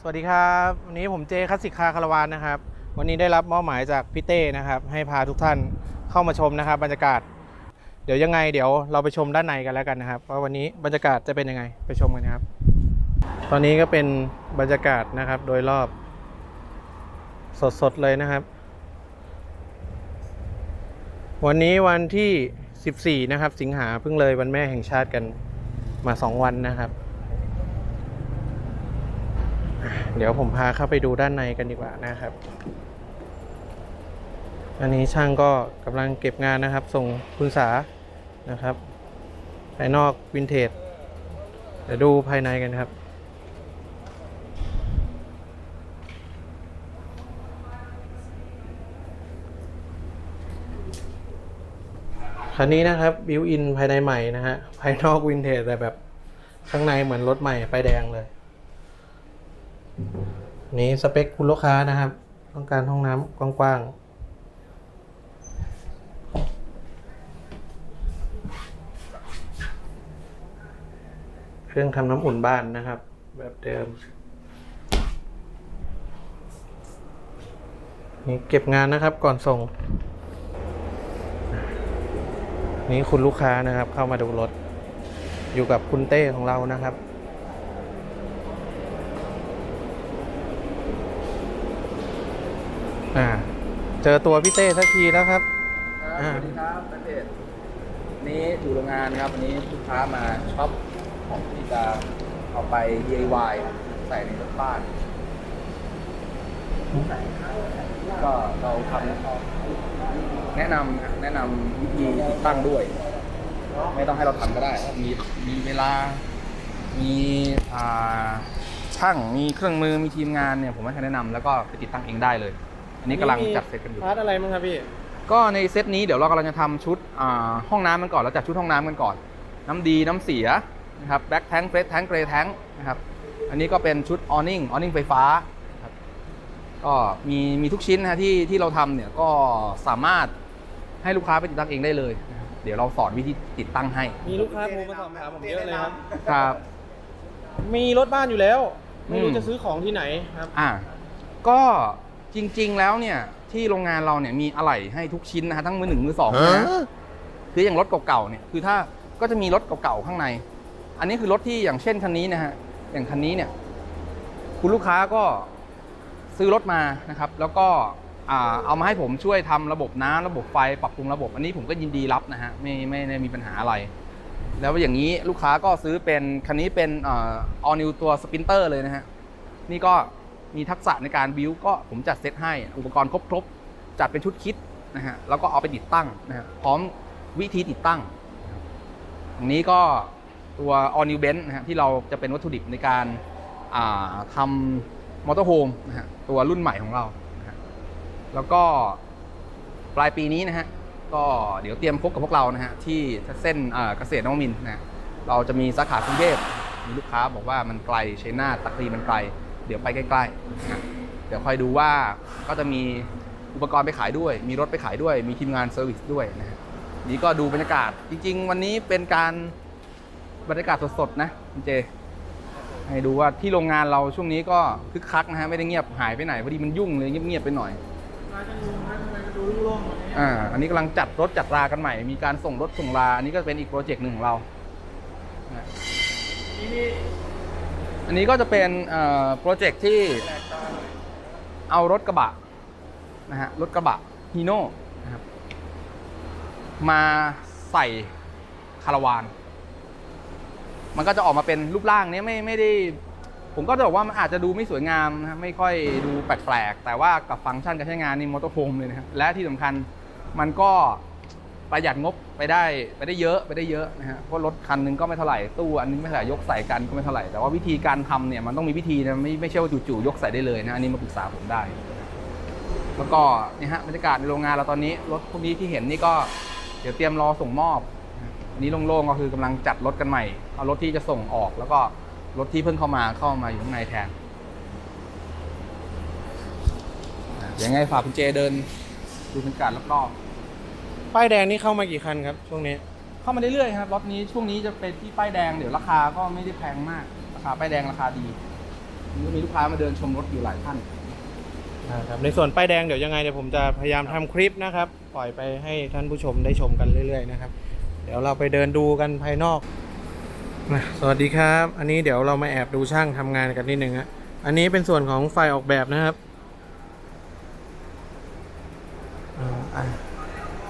สวัสดีครับวันนี้ผมเจคลาสสิกคาคารวานนะครับ วันนี้ได้รับมอบหมายจากพี่เต้นะครับให้พาทุกท่านเข้ามาชมนะครับ บรรยากาศ เดี๋ยวยังไงเดี๋ยวเราไปชมด้านในกันแล้วกันนะครับว่าวันนี้บรรยากาศจะเป็นยังไงไปชมกันครับ ตอนนี้ก็เป็นบรรยากาศนะครับ โดยรอบ สดๆเลยนะครับ วันนี้วันที่ 14 นะครับ สิงหาเพิ่งเลยวันแม่แห่งชาติกันมา 2 วันนะครับ เดี๋ยวผมพาเข้าไปดูด้านในกันดีกว่านะครับ อันนี้ช่างก็กำลังเก็บงานนะครับ ส่งคุณสานะครับ ภายนอกวินเทจเดี๋ยวดูภายในกันครับคันนี้นะครับบิวอินภายในใหม่นะฮะภายนอกวินเทจแต่แบบข้างในเหมือนรถใหม่ไฟแดงเลย นี้สเปคคุณลูกค้านะครับ ต้องการห้องน้ำกว้างๆ เครื่องทำน้ำอุ่นบ้านนะครับ แบบเดิม นี่เก็บงานนะครับก่อนส่ง นี่คุณลูกค้านะครับเข้ามาดูรถ อยู่กับคุณเต้ของเรานะครับ อ่า เจอตัวพี่เต้สักทีแล้วครับ ครับอ่าสวัสดีครับแฟนเพจนี้อยู่โรงงานนะครับวันนี้ลูกค้ามาช็อปของที่จะเอาไป DIY ใส่ในรถบ้านก็เราทำแนะนำครับแนะนำวิธีติดตั้งด้วย ไม่ต้องให้เราทำก็ได้ มีมีเวลา มีอ่าช่าง มีเครื่องมือ มีทีมงานเนี่ยผมให้คำแนะนำแล้วก็ไปติดตั้งเองได้เลย อันนี้กำลังจัดเซตกันอยู่ พาร์ทอะไรมั้งครับพี่ ก็ในเซตนี้เดี๋ยวเรากำลังจะทำชุดอ่าห้องน้ำมันก่อนเราจัดชุดห้องน้ำกันก่อน น้ำดีน้ำเสียนะครับแบ็คแทงเฟสแทงเกรแทงนะครับอันนี้ก็เป็นชุดออ n นิ่งออ n นิ่งไฟฟ้านะครับก็มีมีทุกชิ้นนะฮะที่ที่เราทำเนี่ยก็สามารถให้ลูกค้าไปติดตั้งเองได้เลยนะครับเดี๋ยวเราสอนวิธีติดตั้งให้มีลูกค้าโทรมาสอบถามผมเยอะเลยครับ ครับ มีรถบ้านอยู่แล้ว ไม่รู้อืม จะซื้อของที่ไหนครับ อ่าก็ จริง ๆ แล้วเนี่ยที่โรงงานเราเนี่ยมีอะไหล่ให้ทุกชิ้นนะฮะทั้งมือหนึ่งมือสองนะฮะคืออย่างรถเก่าๆเนี่ยคือถ้าก็จะมีรถเก่าๆข้างใน อันนี้คือรถที่อย่างเช่นคันนี้นะฮะอย่างคันนี้เนี่ยคุณลูกค้าก็ซื้อรถมานะครับ แล้วก็อ่าเอามาให้ผมช่วยทำระบบน้ำระบบไฟปรับปรุงระบบ อันนี้ผมก็ยินดีรับนะฮะไม่ไม่ได้มีปัญหาอะไร แล้วอย่างนี้ลูกค้าก็ซื้อเป็นคันนี้เป็นออนิวตัวสปินเตอร์เลยนะฮะนี่ก็ มีทักษะในการบิวก็ผมจัดเซตให้อุปกรณ์ครบๆจัดเป็นชุดคิดนะฮะแล้วก็เอาไปติดตั้งนะฮะพร้อมวิธีติดตั้งนะครับอันนี้ก็ตัว All New Benz นะฮะที่เราจะเป็นวัตถุดิบในการาทำมอเตอร์โฮมนะฮะตัวรุ่นใหม่ของเรานะฮะแล้วก็ปลายปีนี้นะฮะก็เดี๋ยวเตรียมพบกับพวกเรานะฮะที่เส้นเกษตรนวมินนะะเราจะมีสาขากรุงเทพมีลูกค้าบอกว่ามันไกลชัยนาตะครีมันไกล เดี๋ยวไปใกล้ๆนะฮะเดี๋ยวคอยดูว่าก็จะมีอุปกรณ์ไปขายด้วย มีรถไปขายด้วย มีทีมงานเซอร์วิสด้วยนะฮะนี่ก็ดูบรรยากาศ จริง ๆ วันนี้เป็นการบรรยากาศสดๆนะคุณเจ ให้ดูว่าที่โรงงานเราช่วงนี้ก็คึกคักนะฮะไม่ได้เงียบหายไปไหนพอดีมันยุ่งเลยเงียบๆไปหน่อยอ่าอันนี้กำลังจัดรถจัดรากันใหม่ มีการส่งรถส่งราอันนี้ก็เป็นอีกโปรเจกต์หนึ่งของเรานะ อันนี้ก็จะเป็นโปรเจกต์ที่เอารถกระบะนะฮะรถกระบะฮีโน่นะครับมาใส่คาราวาน มันก็จะออกมาเป็นรูปร่างเนี้ยไม่ไม่ได้ ผมก็จะบอกว่ามันอาจจะดูไม่สวยงามนะไม่ค่อยดูแปลกๆแต่ว่ากับฟังก์ชันการใช้งานนี่มอเตอร์โฮมเลยนะครับและที่สำคัญมันก็ ประหยัดงบไปได้ไปได้เยอะไปได้เยอะนะฮะเพราะรถคันนึงก็ไม่เท่าไหร่ตู้อันนึงไม่เท่าไหร่ยกใส่กันก็ไม่เท่าไหร่แต่ว่าวิธีการทำเนี่ยมันต้องมีวิธีนะไม่ไม่ใช่ว่าจู่ๆยกใส่ได้เลยนะอันนี้มาปรึกษาผมได้ แล้วก็เนี่ยฮะบรรยากาศในโรงงานเราตอนนี้รถพวกนี้ที่เห็นนี่ก็เดี๋ยวเตรียมรอส่งมอบอันนี้โล่งๆก็คือกำลังจัดรถกันใหม่เอารถที่จะส่งออกแล้วก็รถที่เพิ่งเข้ามาเข้ามาอยู่ข้างในแทนอะเดี๋ยวยังไงฝากคุณเจเดินดูบรรยากาศรอบ ป้ายแดงนี่เข้ามากี่คันครับช่วงนี้ๆเข้ามาเรื่อยๆครับรถนี้ช่วงนี้จะเป็นที่ป้ายแดงเดี๋ยวราคาก็ไม่ได้แพงมากราคาป้ายแดงราคาดีก็มีลูกค้ามาเดินชมรถอยู่หลายท่านนะครับในส่วนป้ายแดงเดี๋ยวยังไงเดี๋ยวผมจะพยายามทำคลิปนะครับ ปล่อยไปให้ท่านผู้ชมได้ชมกันเรื่อยๆนะครับ เดี๋ยวเราไปเดินดูกันภายนอกนะสวัสดีครับ อันนี้เดี๋ยวเรามาแอบดูช่างทำงานกันนิดนึงฮะอันนี้เป็นส่วนของไฟออกแบบนะครับอ่าอะ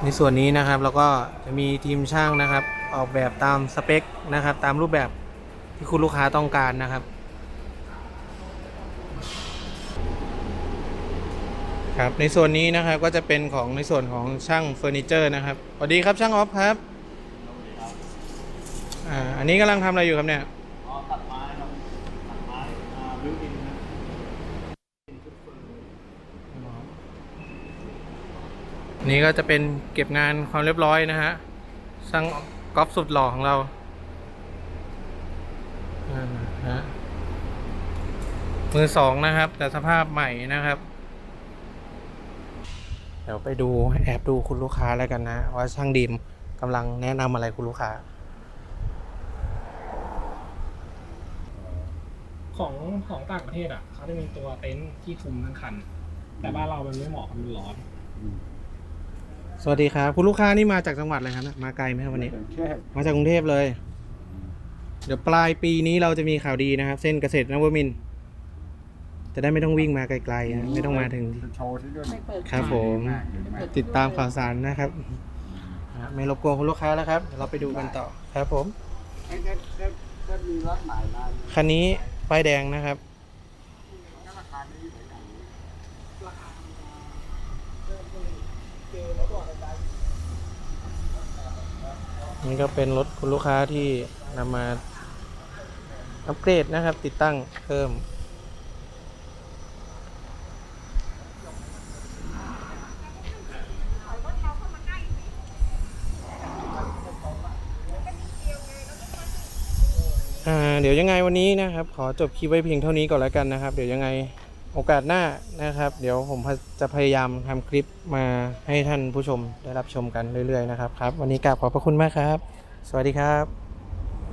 ในส่วนนี้นะครับแล้วก็จะมีทีมช่างนะครับ ออกแบบตามสเปคนะครับ ตามรูปแบบที่คุณลูกค้าต้องการนะครับครับในส่วนนี้นะครับก็จะเป็นของในส่วนของช่างเฟอร์นิเจอร์นะครับสวัสดีครับช่างออฟครับอ่าอันนี้กำลังทำอะไรอยู่ครับเนี่ย อ๋อตัดไม้ครับตัดไม้อ่าบิวอินนะ อั นนี้ก็จะเป็นเก็บงานความเรียบร้อยนะฮะช่างกอล์ฟสุดหล่อของเราฮะมือสองนะครับ แต่สภาพใหม่นะครับ เดี๋ยวไปดูแอบดูคุณลูกค้าแล้วกันนะ ว่าช่างดีมกำลังแนะนำอะไรคุณลูกค้า ของของต่างประเทศอะเขาจะมีตัวเต็นท์ที่คลุมทั้งคัน แต่บ้านเรามันไม่เหมาะมันร้อน สวัสดีครับ คุณลูกค้านี่มาจากจังหวัดอะไรครับเนี่ยมาไกลไหมครับวันนี้ แค่มาจากกรุงเทพเลย เดี๋ยวปลายปีนี้เราจะมีข่าวดีนะครับ เส้นเกษตรนวมินทร์จะได้ไม่ต้องวิ่งมาไกลๆนะไม่ต้องมาถึง โชว์ที่ด้วยครับผมติดตามข่าวสารนะครับอะไม่รบกวนคุณลูกค้าแล้วครับเดี๋ยวเราไปดูกันต่อครับผมก็มีรถใหม่มาคันนี้ป้ายแดงนะครับ นี่ก็เป็นรถคุณลูกค้าที่นำมาอัปเกรดนะครับ ติดตั้งเพิ่ม เดี๋ยวยังไงวันนี้นะครับ ขอจบคลิปไว้เพียงเท่านี้ก่อนแล้วกันนะครับ เดี๋ยวยังไง โอกาสหน้านะครับ เดี๋ยวผมจะพยายามทำคลิปมาให้ท่านผู้ชมได้รับชมกันเรื่อยๆนะครับครับ วันนี้กราบขอบพระคุณมากครับ สวัสดีครับ